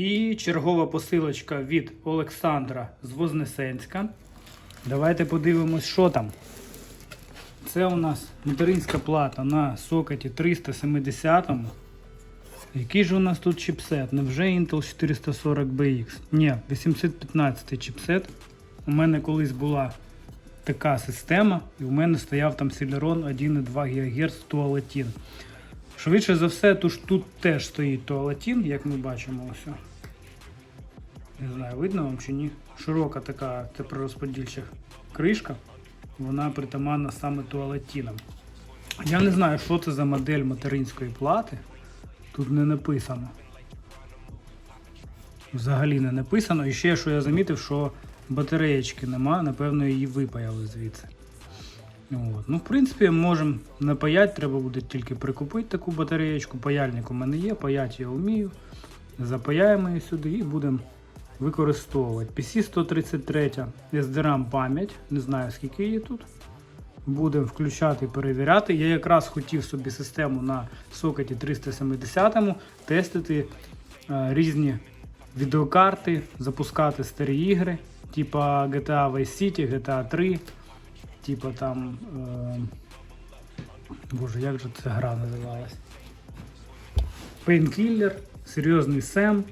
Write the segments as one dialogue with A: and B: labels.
A: І чергова посилочка від Олександра з Вознесенська. Давайте подивимось, що там. Це у нас материнська плата на сокеті 370. Який же у нас тут чіпсет? Невже Intel 440BX? Ні, 815 чіпсет. У мене колись була така система, і у мене стояв там Celeron 1,2 ГГц туалетін. Швидше за все, тут теж стоїть туалетін, як ми бачимо ось. Не знаю, видно вам чи ні. Широка така теплорозподільча кришка. Вона притаманна саме туалетінам. Я не знаю, що це за модель материнської плати. Тут не написано. Взагалі не написано. І ще, що я замітив, що батареєчки нема, напевно, її випаяли звідси. От. Ну, в принципі, можемо напаяти, треба буде тільки прикупити таку батареєчку. Паяльник у мене є, паяти я вмію. Запаяємо її сюди і будемо використовувати. PC 133 SDRAM пам'ять, не знаю скільки її тут. Будемо включати і перевіряти. Я якраз хотів собі систему на сокеті 370 тестити е, різні відеокарти, запускати старі ігри, типа GTA Vice City, GTA 3, типа там. Е, боже, як же ця гра називалась? Painkiller, серйозний Сем,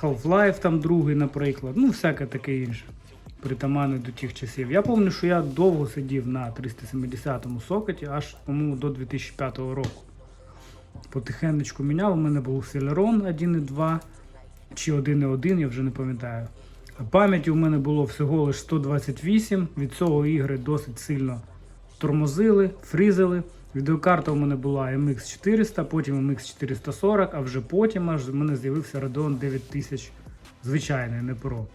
A: Half-Life там другий, наприклад, ну всяке таке інше. Притаманне до тих часів. Я пам'ятаю, що я довго сидів на 370-му сокеті, аж, по-моєму, до 2005 року. Потихенечку міняв. У мене був Celeron 1.2 чи 1.1, я вже не пам'ятаю. Пам'яті у мене було всього лише 128. Від цього ігри досить сильно тормозили, фрізили. Відеокарта у мене була MX 400, потім MX 440, а вже потім аж в мене з'явився Radeon 9000 звичайний, не Pro.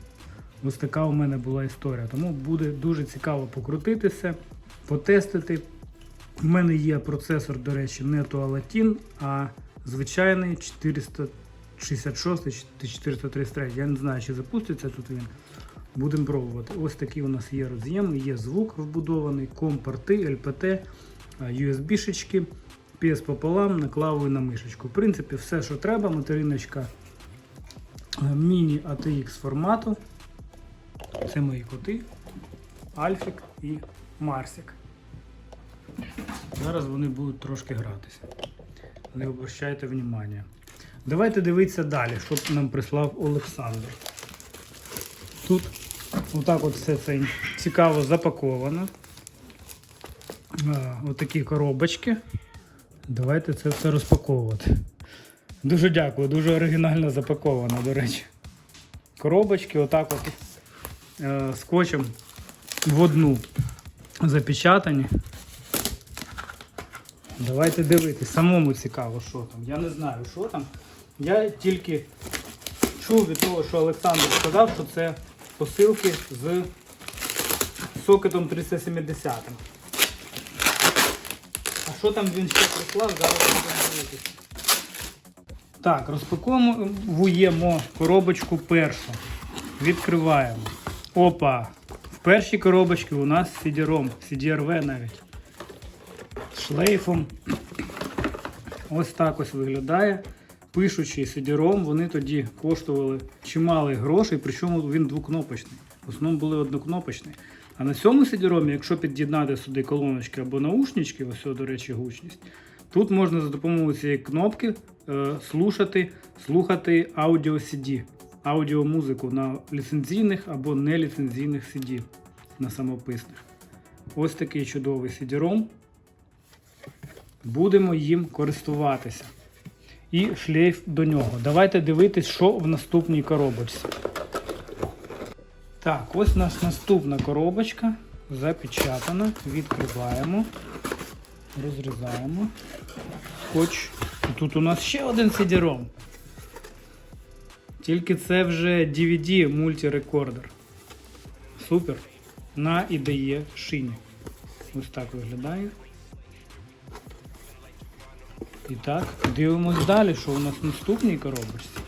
A: Ось така у мене була історія. Тому буде дуже цікаво покрутитися, потестити. У мене є процесор, до речі, не Туалатін, а звичайний 466 чи 433. Я не знаю, чи запуститься тут він. Будемо пробувати. Ось такі у нас є роз'єми, є звук вбудований, ком-порти, LPT, USB-шечки, PS пополам, наклавую на мишечку. В принципі, все, що треба, материночка міні ATX формату. Це мої коти, Альфік і Марсик. Зараз вони будуть трошки гратися. Не обращайте внимання. Давайте дивитися далі, що нам прислав Олександр. Тут отак от все це цікаво запаковано. Отакі коробочки. Давайте це все розпаковувати. Дуже дякую, дуже оригінально запаковано, до речі. Коробочки, отак от е, скотчем в одну запечатані. Давайте дивитись, самому цікаво, що там. Я не знаю, що там. Я тільки чув від того, що Олександр сказав, що це посилки з сокетом 370. Що там він ще прислав, зараз будемо дивитися. Так, розпаковуємо коробочку першу. Відкриваємо. Опа! В першій коробочці у нас CD-ROM, CDRV навіть. Шлейфом. Ось так ось виглядає. Пишучий CD-ROM, вони тоді коштували чимало грошей, причому він двокнопочний. В основному були однокнопочні. А на цьому CD-ROM, якщо під'єднати сюди колоночки або наушнички, ось, до речі, гучність, тут можна за допомогою цієї кнопки е, слушати, слухати аудіо CD, аудіомузику на ліцензійних або неліцензійних CD на самописних. Ось такий чудовий CD-ROM. Будемо їм користуватися. І шлейф до нього. Давайте дивитись, що в наступній коробочці. Так, ось у нас наступна коробочка. Запечатана. Відкриваємо. Розрізаємо. І Тут у нас ще один CD-ROM. Тільки це вже DVD мультирекордер. Супер. На IDE шині. Ось так виглядає. І так, дивимось далі, що у нас в наступній коробочці.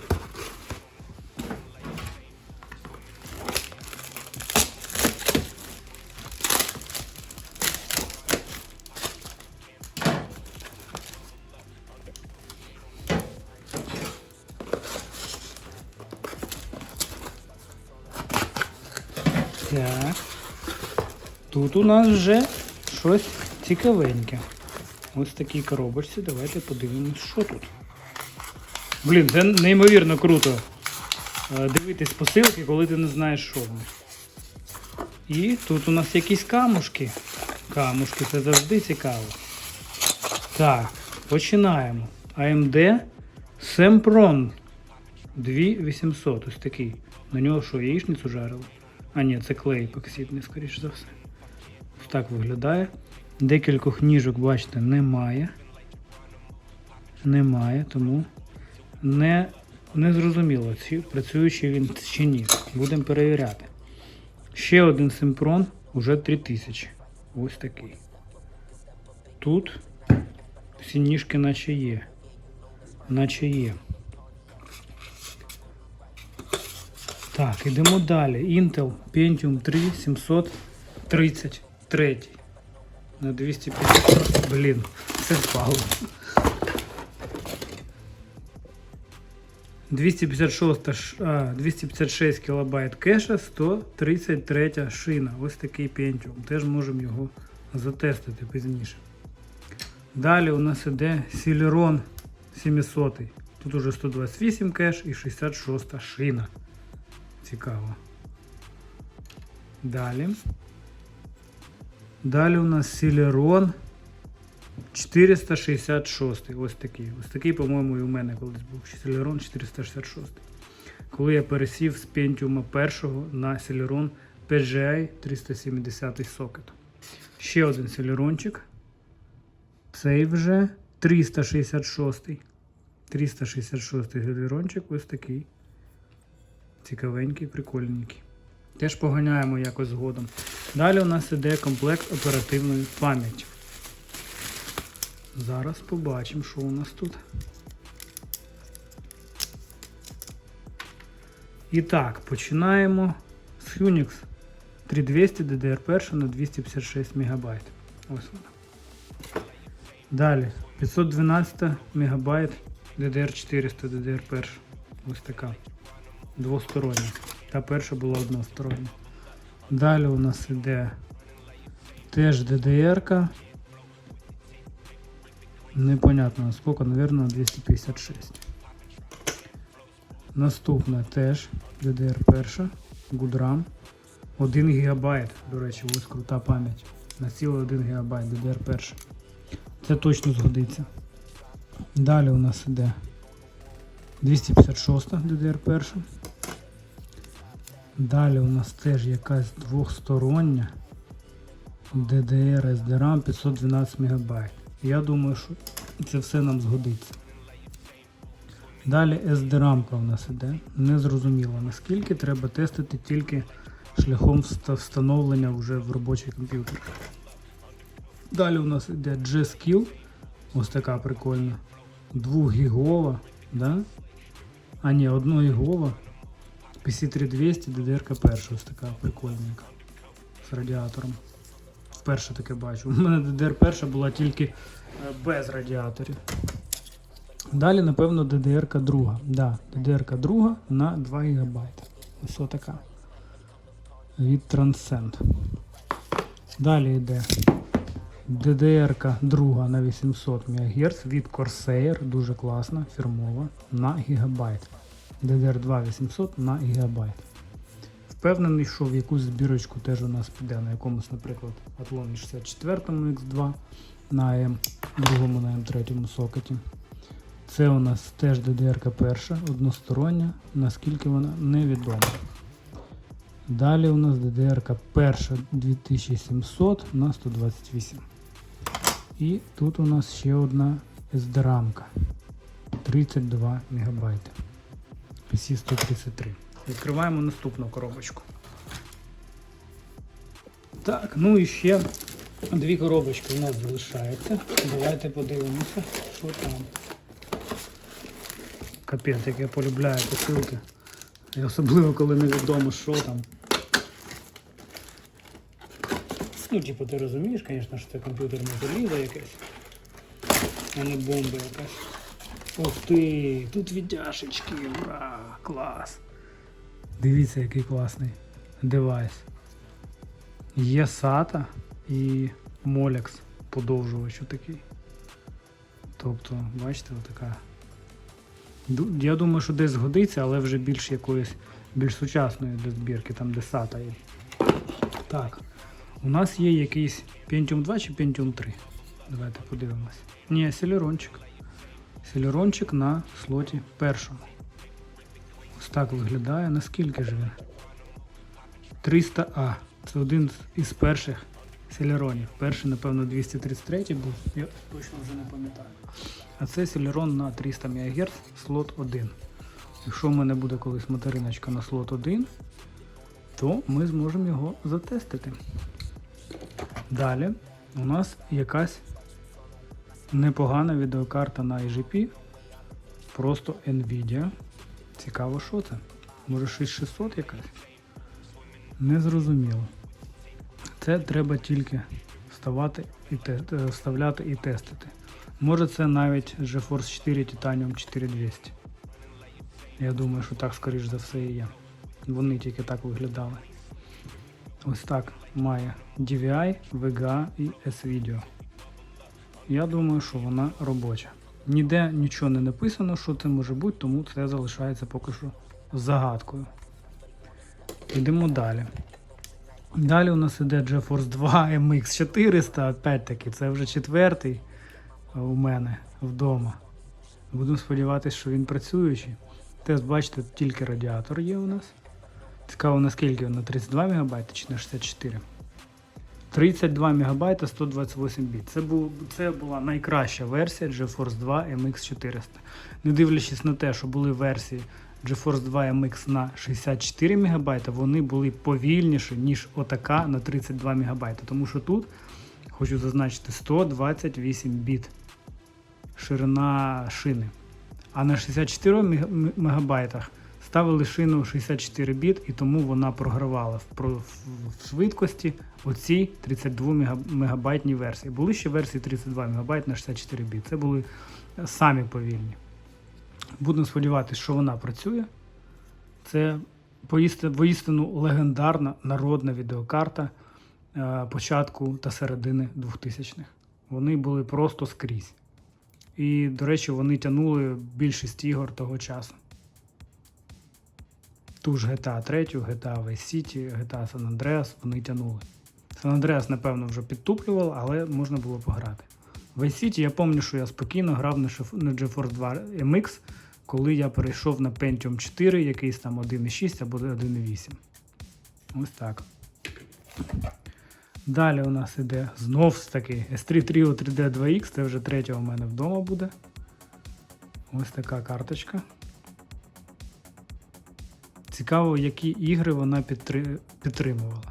A: Так. Тут у нас вже щось цікавеньке. Ось в такій коробочці. Давайте подивимось, що тут. Блін, це неймовірно круто. е, Дивитись посилки, коли ти не знаєш, що в них. І тут у нас якісь камушки. Камушки, це завжди цікаво. Так, починаємо. AMD Sempron 2800. Ось такий. На нього що, яєчницю жарили? А ні, це клей епоксидний, скоріш за все. Так виглядає. Декількох ніжок, бачите, немає. Немає, тому не, не зрозуміло, чи працюючий він чи ні. Будемо перевіряти. Ще один симпрон, уже 3000. Ось такий. Тут всі ніжки наче є. Наче є. Так, ідемо далі. Intel Pentium 3 733 на 250. Блін, все впало. 256, ш- а, 256 кБ кеша, 133 шина. Ось такий Pentium. Теж можемо його затестити пізніше. Далі у нас іде Celeron 700. Тут уже 128 кеш і 66 шина. Цікаво. Далі. Далі у нас Celeron 466. Ось такий. Ось такий, по-моєму, і у мене колись був. Celeron 466. Коли я пересів з Pentium 1 на Celeron PGI 370 сокет. Ще один Celeronчик. Цей вже 366. 366 Celeronчик. Ось такий. Цікавенький, прикольненький. Теж поганяємо якось згодом. Далі у нас іде комплект оперативної пам'яті. Зараз побачимо, що у нас тут. І так, починаємо з Unix 3200 DDR1 на 256 МБ. Ось вона. Далі 512 МБ DDR400 DDR1. Ось така. Двостороння. Та перша була одностороння. Далі у нас іде теж DDR-ка. Непонятно насколько, наверное, 256. Наступна теж DDR1, Goodram. 1 ГБ, до речі, ось крута пам'ять. На цілий 1 ГБ DDR1. Це точно згодиться. Далі у нас іде 256 DDR1. Далі у нас теж якась двохстороння DDR SDRAM 512 МБ. Я думаю, що це все нам згодиться. Далі SDRAM у нас іде. Незрозуміло наскільки треба тестити тільки шляхом встановлення вже в робочий комп'ютер. Далі у нас іде G-Skill. Ось така прикольна. 2 гігова, да? А ні, 1 гігова. PC3200 DDR перша, ось така прикольненька. З радіатором. Вперше таке бачу. У мене DDR перша була тільки е, без радіаторів. Далі, напевно, DDR друга. Да, DDR друга на 2 ГБ. Ось така. Від Transcend. Далі йде DDR друга на 800 МГц від Corsair. Дуже класна, фірмова, на гігабайт. DDR2 800 на гігабайт. Впевнений, що в якусь збірочку теж у нас піде на якомусь, наприклад, Athlon 64 X2 на M, другому на M3 сокеті. Це у нас теж DDR перша, одностороння, наскільки вона невідома. Далі у нас DDR перша 2700 на 128. І тут у нас ще одна SDRAM 32 МБ. PC 133. Відкриваємо наступну коробочку. Так, ну і ще дві коробочки у нас залишається. Давайте подивимося, що там. Капець, як я полюбляю посилки. І особливо, коли невідомо, що там. Ну, типу, ти розумієш, звісно, що це комп'ютерне залізо якесь, а не бомба якась. Ух ти, тут віддяшечки, ура, клас. Дивіться, який класний девайс. Є SATA і Molex подовжувач такий. Тобто, бачите, отака. Я думаю, що десь згодиться, але вже більш якоїсь більш сучасної для збірки, там де SATA є. Так. У нас є якийсь Pentium 2 чи Pentium 3. Давайте подивимось. Ні, Celeronчик. Celeronчик на слоті першому. Ось так виглядає. Наскільки ж він? 300А. Це один із перших селеронів. Перший, напевно, 233 був, я точно вже не пам'ятаю. А це селерон на 300 МГц, слот 1. Якщо в мене буде колись материночка на слот 1, то ми зможемо його затестити. Далі у нас якась непогана відеокарта на IGP. Просто Nvidia. Цікаво, що це? Може 6600 якась? Незрозуміло. Це треба тільки вставати і те, е, вставляти і тестити. Може це навіть GeForce 4 Titanium 4200. Я думаю, що так скоріш за все і є. Вони тільки так виглядали. Ось так має DVI, VGA і S-Video. Я думаю, що вона робоча. Ніде нічого не написано, що це може бути, тому це залишається поки що загадкою. Йдемо далі. Далі у нас іде GeForce 2 MX 400, опять-таки, це вже четвертий у мене вдома. Будемо сподіватися, що він працюючий. Тест, бачите, тільки радіатор є у нас. Цікаво, наскільки на 32 МБ чи на 64. 32 МБ 128 біт. Це, був, це була найкраща версія GeForce 2 MX 400. Не дивлячись на те, що були версії GeForce 2 MX на 64 МБ, вони були повільніші, ніж отака на 32 МБ. Тому що тут, хочу зазначити, 128 біт ширина шини. А на 64 мег- мегабайтах ставили шину 64 біт, і тому вона програвала в, швидкості оцій 32 мега- мегабайтній версії. Були ще версії 32 МБ на 64 біт. Це були е, самі повільні. Будемо сподіватися, що вона працює. Це воістину легендарна народна відеокарта е, початку та середини 2000-х. Вони були просто скрізь. І, до речі, вони тягнули більшість ігор того часу. Ту ж GTA 3, GTA Vice City, GTA San Andreas вони тягнули. San Andreas, напевно, вже підтуплював, але можна було пограти. В Vice City я пам'ятаю, що я спокійно грав на на GeForce 2 MX, коли я перейшов на Pentium 4, якийсь там 1.6 або 1.8. Ось так. Далі у нас іде знов таки S3 Trio 3D 2X, це вже третя у мене вдома буде. Ось така карточка. Цікаво, які ігри вона підтримувала.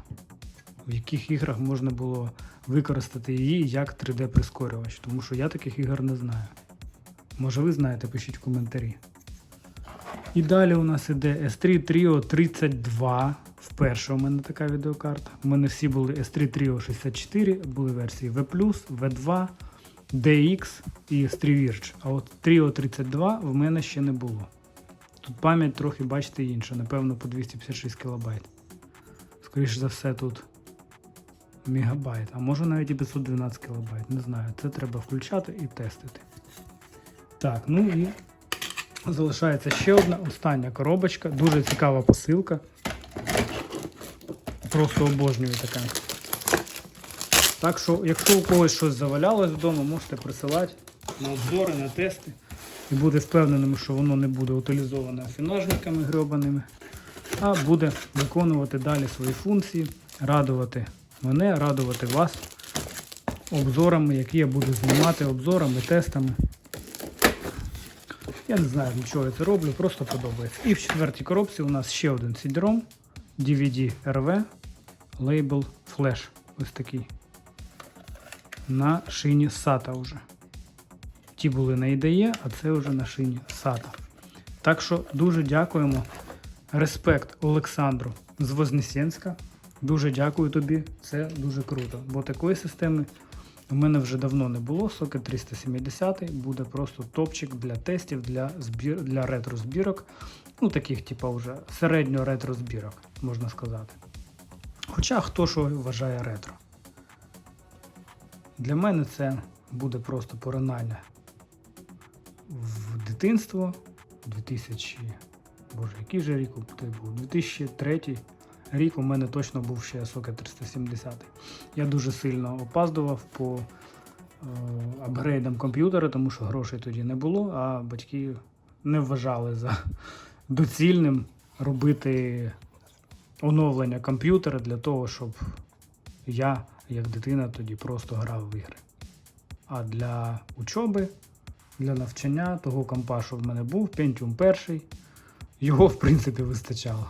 A: В яких іграх можна було використати її як 3D-прискорювач, тому що я таких ігор не знаю. Може ви знаєте, пишіть в коментарі. І далі у нас іде S3 Trio 32. Вперше у мене така відеокарта. У мене всі були S3 Trio 64, були версії V+, V2, DX і S3 Virge. А от Trio 32 в мене ще не було. Тут пам'ять трохи, бачите, інша, напевно, по 256 кБ. Скоріше за все, тут мегабайт, а може навіть і 512 кБ. Не знаю. Це треба включати і тестити. Так, ну і залишається ще одна остання коробочка. Дуже цікава посилка. Просто обожнюю таке. Так що, якщо у когось щось завалялось вдома, можете присилати на обзори, на тести. І буде впевненим, що воно не буде утилізоване афінажниками гребаними, а буде виконувати далі свої функції, радувати мене, радувати вас обзорами, які я буду знімати, обзорами, тестами. Я не знаю, для чого я це роблю, просто подобається. І в четвертій коробці у нас ще один CD-ROM DVD RV лейбл Flash. Ось такий. На шині SATA вже. Ті були на IDE, а це вже на шині SATA. Так що дуже дякуємо. Респект Олександру з Вознесенська. Дуже дякую тобі. Це дуже круто. Бо такої системи у мене вже давно не було. Сокет 370 буде просто топчик для тестів, для збір, для ретро-збірок. Ну, таких, типу, вже середньо ретро збірок, можна сказати. Хоча хто що вважає ретро. Для мене це буде просто поринання в дитинство 2000. Боже, який же рік це був? 2003 рік у мене точно був ще Socket 370. Я дуже сильно опаздував по е, апгрейдам комп'ютера, тому що грошей тоді не було, а батьки не вважали за доцільним робити оновлення комп'ютера для того, щоб я, як дитина, тоді просто грав в ігри. А для учоби, для навчання того компа, що в мене був, Pentium 1, його в принципі вистачало.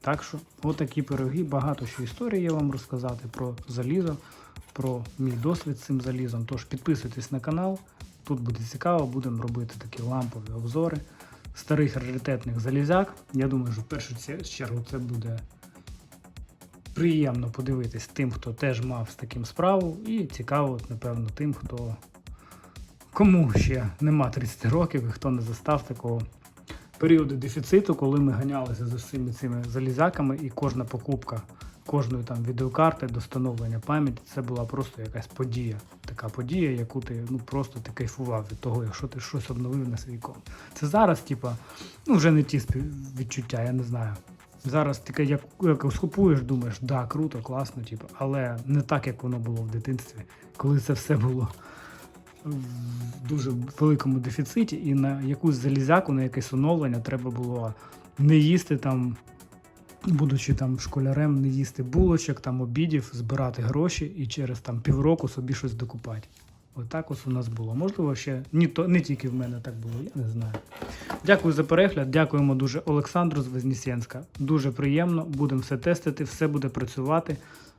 A: Так що, отакі пироги, багато що історій є вам розказати про залізо, про мій досвід з цим залізом. Тож підписуйтесь на канал, тут буде цікаво, будемо робити такі лампові обзори старих раритетних залізяк. Я думаю, що в першу чергу це буде приємно подивитись тим, хто теж мав з таким справу, і цікаво, напевно, тим, хто кому ще нема 30 років і хто не застав такого періоду дефіциту, коли ми ганялися за всіми цими залізяками, і кожна покупка кожної там відеокарти до встановлення пам'яті це була просто якась подія. Така подія, яку ти ну просто ти кайфував від того, якщо ти щось обновив на свій комп. Це зараз, типа, ну вже не ті відчуття, я не знаю. Зараз таке, як, як скупуєш, думаєш, да, круто, класно, типу, але не так, як воно було в дитинстві, коли це все було в дуже великому дефіциті, і на якусь залізяку, на якесь оновлення треба було не їсти там, будучи там школярем, не їсти булочок, там обідів, збирати гроші і через там півроку собі щось докупати. Отак ось у нас було. Можливо, ще ні, то, не тільки в мене так було, я не знаю. Дякую за перегляд. Дякуємо дуже Олександру з Вознесенська. Дуже приємно. Будемо все тестити, все буде працювати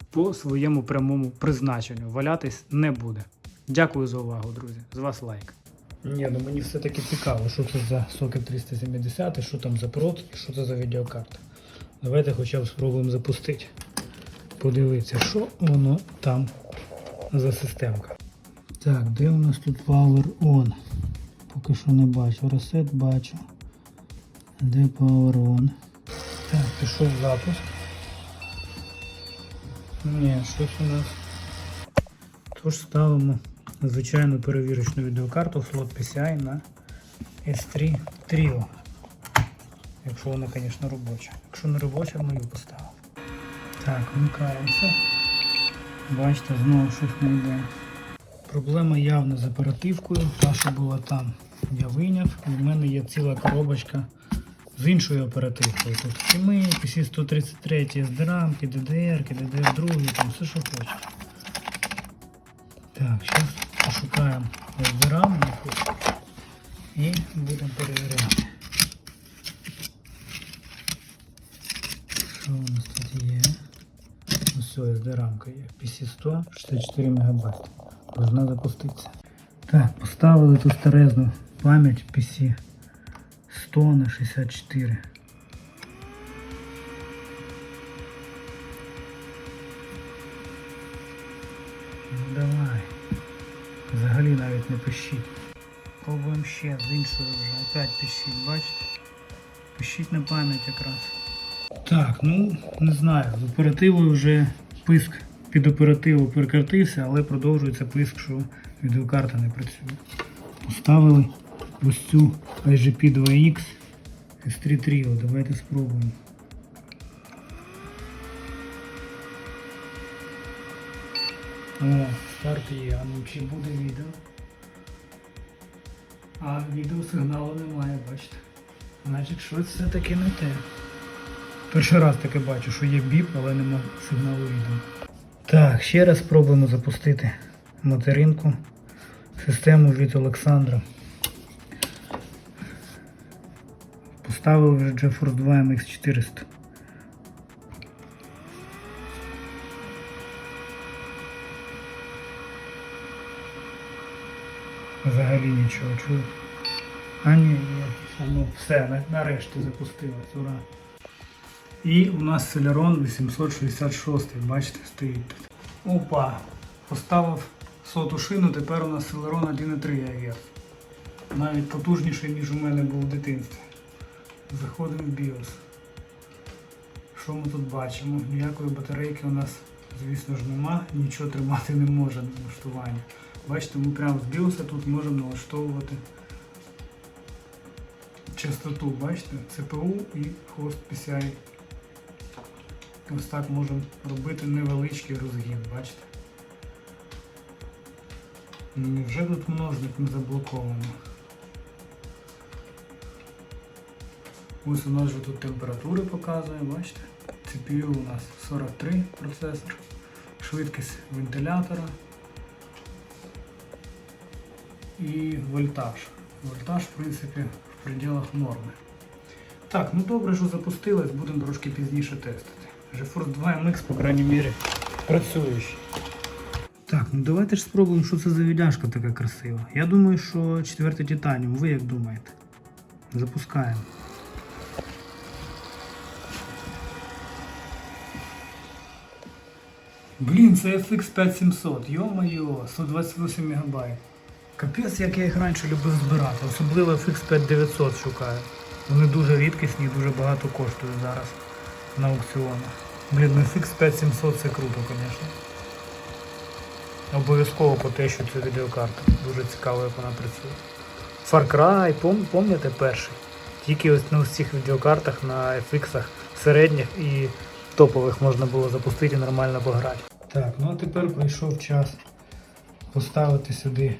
A: по своєму прямому призначенню. Валятись не буде. Дякую за увагу, друзі. З вас лайк. Ні, ну мені все-таки цікаво, що це за Socket 370, що там за прот, і що це за відеокарта. Давайте хоча б спробуємо запустити. Подивитися, що воно там за системка. Так, де у нас тут Power On? Поки що не бачу. Reset бачу. Де Power On? Так, пішов запуск. Ні, щось у нас. Тож ставимо звичайну перевірочну відеокарту слот PCI на S3 Trio. Якщо вона, звісно, робоча. Якщо не робоча, ми її поставимо. Так, вмикаємося. Бачите, знову щось не йде. Проблема явно з оперативкою. Та, що була там, я вийняв. І в мене є ціла коробочка з іншою оперативкою. Тут Сіми, PC 133, SDRAM, DDR, DDR2, там все, що хочеш. Так, зараз пошукаємо SDRAM і будемо перевіряти. Що у нас тут є? Ну все, SD-рамка є. PC 100, 64 МБ. Должна запуститися. Так, поставили ту старезну пам'ять PC 100 на 64. Ну давай. Взагалі навіть не пишіть. Пробуємо ще з іншою вже. Опять пишіть, бачите? Пишіть на пам'ять якраз. Так, ну не знаю. З оперативою вже писк під оперативу прекратився, але продовжується писк, що відеокарта не працює. Поставили ось цю IGP 2X S3 Trio. Давайте спробуємо. О, старті, а ну чи буде відео. А відеосигналу немає, бачите. Значить щось все таке не те. Перший раз таке бачу, що є біп, але нема сигналу відео. Так, ще раз спробуємо запустити материнку систему від Олександра. Поставив вже GeForce 2 MX400. Взагалі нічого чую. А ні, є. Ну все, нарешті запустилось, ура. І у нас Celeron 866, бачите, стоїть тут. Опа! Поставив соту шину, тепер у нас Celeron 1,3 ГГц. Навіть потужніший, ніж у мене був в дитинстві. Заходимо в BIOS. що ми тут бачимо? Ніякої батарейки у нас, звісно ж, нема, нічого тримати не може налаштування. Бачите, ми прямо з тут можемо налаштовувати частоту, бачите, ЦПУ і хост PCI. Ось так можемо робити невеличкий розгін, бачите? Невже тут множник не заблоковано? Ось у нас же тут температури показує, бачите? CPU у нас 43 процесор, швидкість вентилятора і вольтаж. Вольтаж, в принципі, в пределах норми. Так, ну добре, що запустилось, будемо трошки пізніше тестити. GeForce 2 MX, по крайній мірі, працюючий. Так, ну давайте ж спробуємо, що це за віддяжка така красива. Я думаю, що четвертий титаніум. Ви як думаєте? Запускаємо. Блін, це FX 5700, йо-моє, 128 МБ. Капець, як я їх раніше любив збирати, особливо FX 5900 шукаю. Вони дуже рідкісні і дуже багато коштують зараз на аукціонах. Блін, ну FX 5700 це круто, звісно. Обов'язково потещу цю відеокарту. Дуже цікаво, як вона працює. Far Cry, пом- пам'ятаєте перший? Тільки ось на цих відеокартах на FX середніх і топових можна було запустити і нормально пограти. Так, ну а тепер прийшов час поставити сюди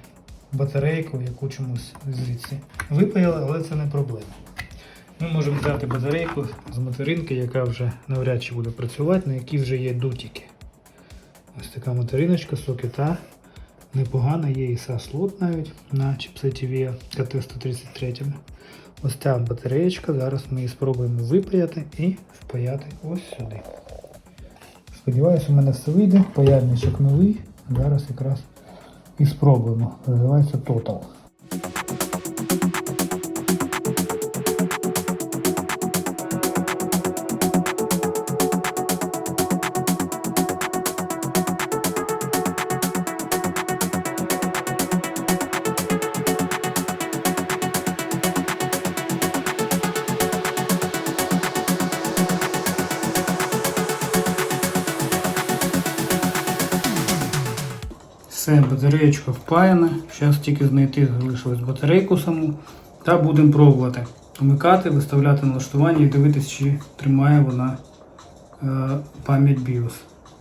A: батарейку, яку чомусь звідси випаяли, але це не проблема. Ми можемо взяти батарейку з материнки, яка вже навряд чи буде працювати, на якій вже є дутики. Ось така материночка сокета. Непогана, є і слот навіть на чіпсеті VIA KT133. Ось ця батареєчка. Зараз ми її спробуємо випаяти і впаяти ось сюди. Сподіваюсь, у мене все вийде. Паяльничок новий. Зараз якраз і спробуємо. Називається Total. Батареєчка впаяна. Зараз тільки знайти залишилось батарейку саму. Та будемо пробувати вмикати, виставляти налаштування і дивитися, чи тримає вона е, пам'ять BIOS.